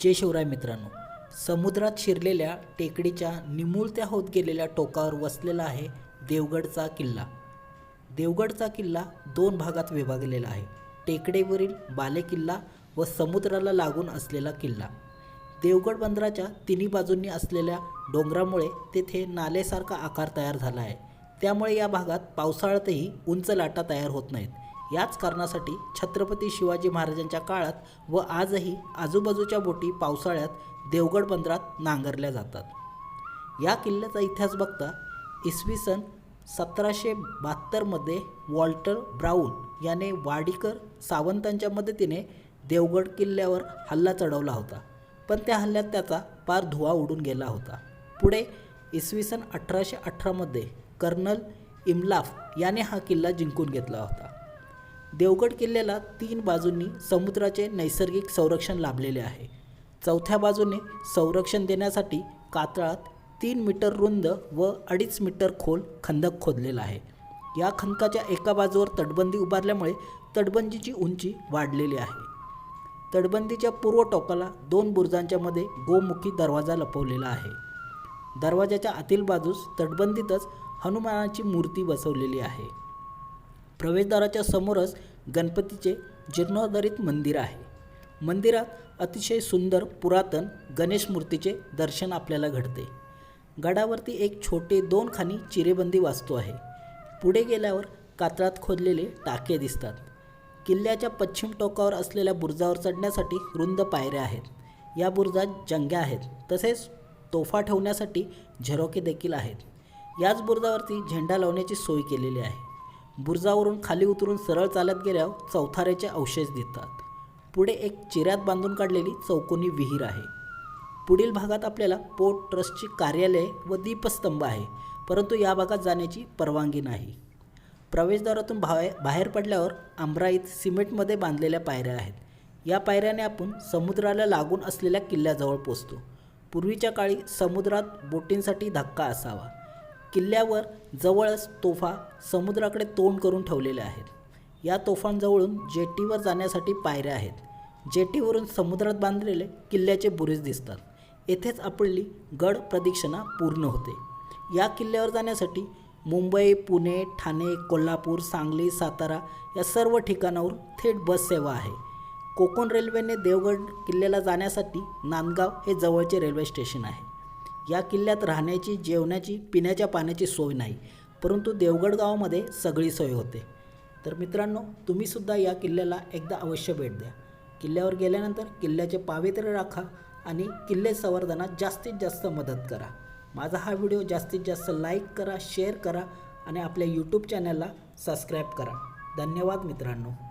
जय शिवराय मित्रांनो. समुद्रात शिरलेल्या टेकडीच्या निमुळत्या होत गेलेल्या टोकावर वसलेला आहे देवगडचा किल्ला. देवगडचा किल्ला दोन भागात विभागलेला आहे. टेकडीवरील बालेकिल्ला व समुद्राला लागून असलेला किल्ला. देवगड बंदराच्या तिन्ही बाजूंनी असलेल्या डोंगरामुळे तेथे नालेसारखा आकार तयार झाला आहे. त्यामुळे या भागात पावसाळ्यातही उंच लाटा तयार होत नाहीत. याच कारणासाठी छत्रपती शिवाजी महाराजांच्या काळात व आजही आजूबाजूच्या बोटी पावसाळ्यात देवगड बंदरात नांगरल्या जातात. या किल्ल्याचा इतिहास बघता इसवी सन सतराशे बहात्तरमध्ये वॉल्टर ब्राऊन याने वाडीकर सावंतांच्या मदतीने देवगड किल्ल्यावर हल्ला चढवला होता. पण त्या हल्ल्यात त्याचा पार धुवा उडून गेला होता. पुढे इसवी सन अठराशे अठरामध्ये कर्नल इमलाफ याने हा किल्ला जिंकून घेतला होता. देवगड किल्ल्याला तीन बाजूंनी समुद्राचे नैसर्गिक संरक्षण लाभलेले आहे. चौथ्या बाजूने संरक्षण देण्यासाठी कातळात तीन मीटर रुंद व अडीच मीटर खोल खंदक खोदलेला आहे. या खंदकाच्या एका बाजूवर तटबंदी उभारल्यामुळे तटबंदीची उंची वाढलेली आहे. तटबंदीच्या पूर्व टोकाला दोन बुरुजांच्या मध्ये गोमुखी दरवाजा लपवलेला आहे. दरवाजाच्या आतील बाजूस तटबंदीतच हनुमानाची मूर्ती बसवलेली आहे. प्रवेशद्वाराच्या समोरच गणपतीचे जीर्णोद्धरित मंदिर आहे. मंदिरात अतिशय सुंदर पुरातन गणेश मूर्तीचे दर्शन आपल्याला घडते. गडावरती एक छोटे दोन खानी चिरेबंदी वास्तू आहे. पुढे गेल्यावर कात्रात खोदलेले टाके दिसतात. किल्ल्याच्या पश्चिम टोकावर असलेल्या बुरजावर चढण्यासाठी रुंद पायऱ्या आहेत. या बुरजात जंग्या आहेत. तसेच तोफा ठेवण्यासाठी झरोके देखील आहेत. याच बुरजावरती झेंडा लावण्याची सोय केलेली आहे. बुरजावरून खाली उतरून सरळ चालत गेल्यावर चौथाऱ्याचे अवशेष दिसतात. पुढे एक चिऱ्यात बांधून काढलेली चौकोनी विहीर आहे. पुढील भागात आपल्याला पोर्ट ट्रस्टची कार्यालय व दीपस्तंभ आहे परंतु या भागात जाण्याची परवानगी नाही. प्रवेशद्वारातून बाहेर बाहेर पडल्यावर आमराईत सिमेंटमध्ये बांधलेल्या पायऱ्या आहेत. या पायऱ्याने आपण समुद्राला लागून असलेल्या किल्ल्याजवळ पोचतो. पूर्वीच्या काळी समुद्रात बोटींसाठी धक्का असावा. किल्ल्यावर जवळच तोफा समुद्राकडे तोंड करून ठेवलेल्या आहेत. या तोफांजवळून जेटीवर जाण्यासाठी पायऱ्या आहेत. जेटीवरून समुद्रात बांधलेले किल्ल्याचे बुरुज दिसतात. येथेच आपली गड प्रदक्षिणा पूर्ण होते. या किल्ल्यावर जाण्यासाठी मुंबई पुणे ठाणे कोल्हापूर सांगली सातारा या सर्व ठिकाणावर थेट बस सेवा आहे. कोकण रेल्वेने देवगड किल्ल्याला जाण्यासाठी नांदगाव हे जवळचे रेल्वे स्टेशन आहे. या किल्ल्यात राहण्याची जेवणाची पिण्याच्या पाण्याची सोय नाही परंतु देवगड गावामध्ये सगळी सोय होते. तर मित्रांनो तुम्हीसुद्धा या किल्ल्याला एकदा अवश्य भेट द्या. किल्ल्यावर गेल्यानंतर किल्ल्याचे पावित्र्य राखा आणि किल्ले संवर्धनात जास्तीत जास्त मदत करा. माझा हा व्हिडिओ जास्तीत जास्त लाईक करा शेअर करा आणि आपल्या यूट्यूब चॅनलला सबस्क्राईब करा. धन्यवाद मित्रांनो.